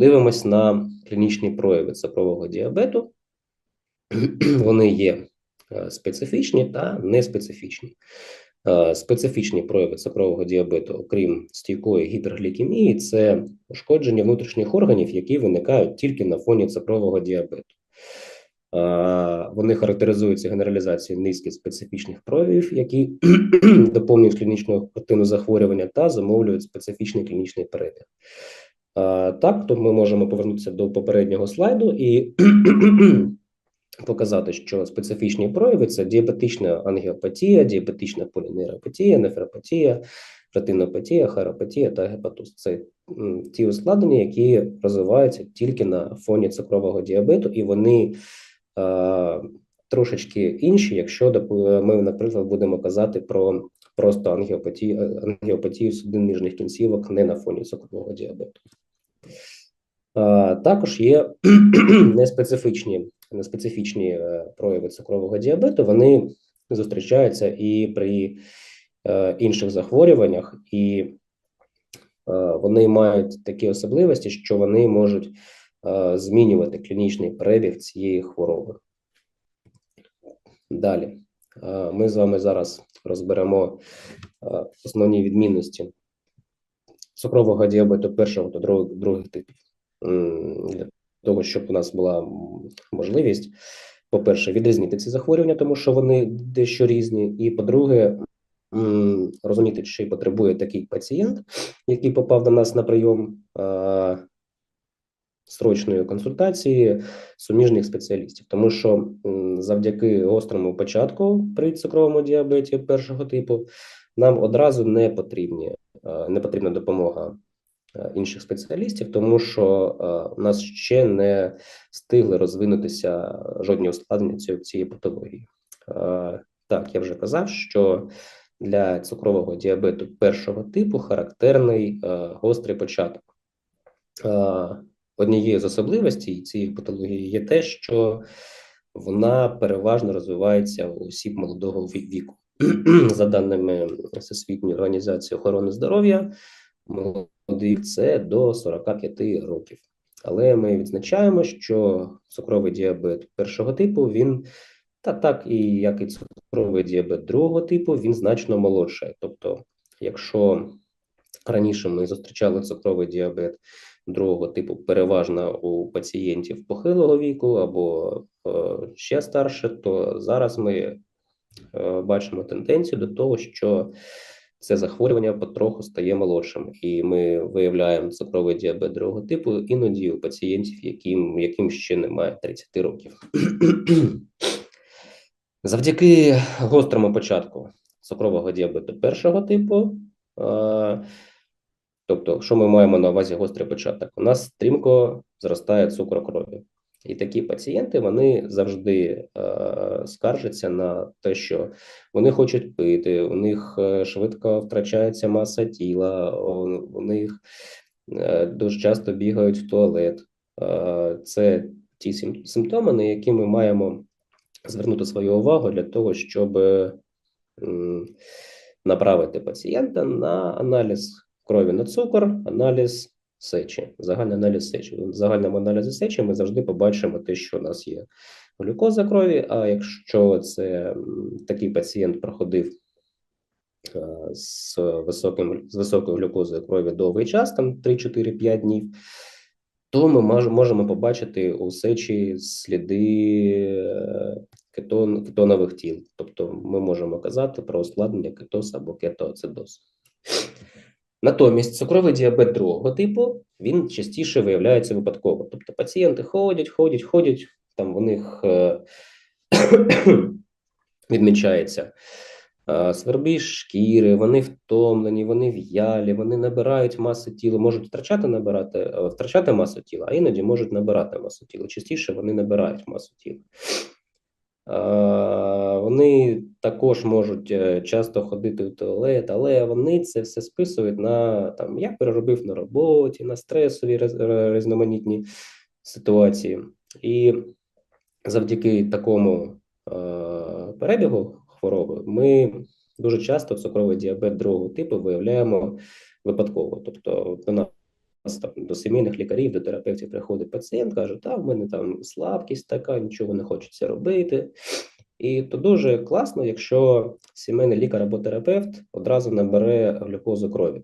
Подивимось на клінічні прояви цукрового діабету. Вони є е, специфічні та неспецифічні. Е, специфічні прояви цукрового діабету, окрім стійкої гіперглікемії, це ушкодження внутрішніх органів, які виникають тільки на фоні цукрового діабету. Е, вони характеризуються генералізацією низки специфічних проявів, які доповнюють клінічну картину захворювання та замовлюють специфічний клінічний перебіг. Так, то ми можемо повернутися до попереднього слайду і показати, що специфічні прояви це діабетична ангіопатія, діабетична полінейропатія, нефропатія, ретинопатія, харопатія та гепатоз. Це ті ускладнення, які розвиваються тільки на фоні цукрового діабету, і вони а, трошечки інші, якщо ми, наприклад, будемо казати про просто ангіопатію, ангіопатію судин нижніх кінцівок не на фоні цукрового діабету. А, також є неспецифічні неспецифічні е, прояви цукрового діабету, вони зустрічаються і при е, інших захворюваннях, і е, вони мають такі особливості, що вони можуть змінювати клінічний перебіг цієї хвороби. Далі ми з вами зараз розберемо основні відмінності цукрового діабету першого та других типів. Для того, щоб у нас була можливість, по-перше, відрізнити ці захворювання, тому що вони дещо різні, і по-друге, розуміти, чи потребує такий пацієнт, який попав до нас на прийом срочної консультації суміжних спеціалістів, тому що завдяки гострому початку при цукровому діабеті першого типу нам одразу не потрібні не потрібна допомога Е, інших спеціалістів, тому що е, у нас ще не встигли розвинутися жодні ускладнення цієї патології. Е, так, я вже казав, що для цукрового діабету першого типу характерний гострий початок. Однією з особливостей цієї патології є те, що вона переважно розвивається у осіб молодого віку. За даними Всесвітньої організації охорони здоров'я, молодих це до 45 років. Але ми відзначаємо, що цукровий діабет першого типу він та так і як і цукровий діабет другого типу, він значно молодший. Тобто, якщо раніше ми зустрічали цукровий діабет другого типу, переважно у пацієнтів похилого віку або е, ще старше, то зараз ми е, бачимо тенденцію до того, що це захворювання потроху стає молодшим, і ми виявляємо цукровий діабет другого типу іноді у пацієнтів, яким яким ще немає 30 років. Завдяки гострому початку цукрового діабету першого типу, тобто, що ми маємо на увазі гострий початок, у нас стрімко зростає цукор крові. І такі пацієнти вони завжди е, скаржаться на те, що вони хочуть пити, у них е, швидко втрачається маса тіла, у них е, дуже часто бігають в туалет. Е, це ті симптоми, на які ми маємо звернути свою увагу для того, щоб е, направити пацієнта на аналіз крові на цукор, аналіз сечі, загальний аналіз сечі. В загальному аналізі сечі ми завжди побачимо те, що у нас є глюкоза крові. А якщо це такий пацієнт проходив е, з високим з високою глюкозою крові довгий час, там 3-4-5 днів, то ми можемо побачити у сечі сліди е, кетон, кетонових тіл. Тобто ми можемо казати про ускладнення кетоз або кетоацидоз. Натомість цукровий діабет другого типу він частіше виявляється випадково. Тобто пацієнти ходять, ходять, ходять, там в них е відмічається е шкіри, вони втомлені, вони в'ялі, вони набирають масу тіла, можуть втрачати набирати, е, втрачати масу тіла, а іноді можуть набирати масу тіла. Частіше вони набирають масу тіла. Вони також можуть е, часто ходити в туалет, але вони це все списують на там я переробив на роботі, на стресові різноманітні ситуації. І завдяки такому перебігу хвороби ми дуже часто цукровий діабет другого типу виявляємо випадково. Тобто, до до сімейних лікарів, до терапевтів приходить пацієнт, каже, та в мене там слабкість така, нічого не хочеться робити. І то дуже класно, якщо сімейний лікар або терапевт одразу набере глюкозу крові,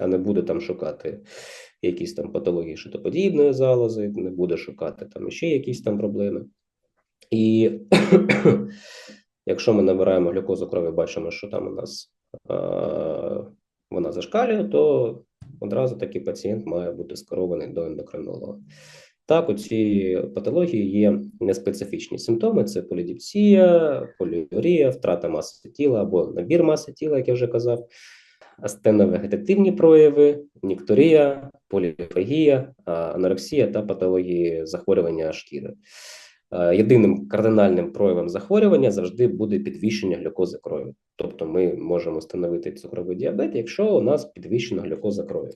а не буде там шукати якісь там патології шитоподібної залози, не буде шукати там ще якісь там проблеми. І якщо ми набираємо глюкозу крові, бачимо, що там у нас вона зашкалює, то одразу такий пацієнт має бути скерований до ендокринолога. Так, у ці патології є неспецифічні симптоми: це полідіпсія, поліурія, втрата маси тіла або набір маси тіла, як я вже казав, астеновегетативні прояви, нікторія, поліфагія, анорексія та патології захворювання шкіри. Е, Єдиним кардинальним проявом захворювання завжди буде підвищення глюкози крові. Тобто ми можемо встановити цукровий діабет, якщо у нас підвищена глюкоза крові.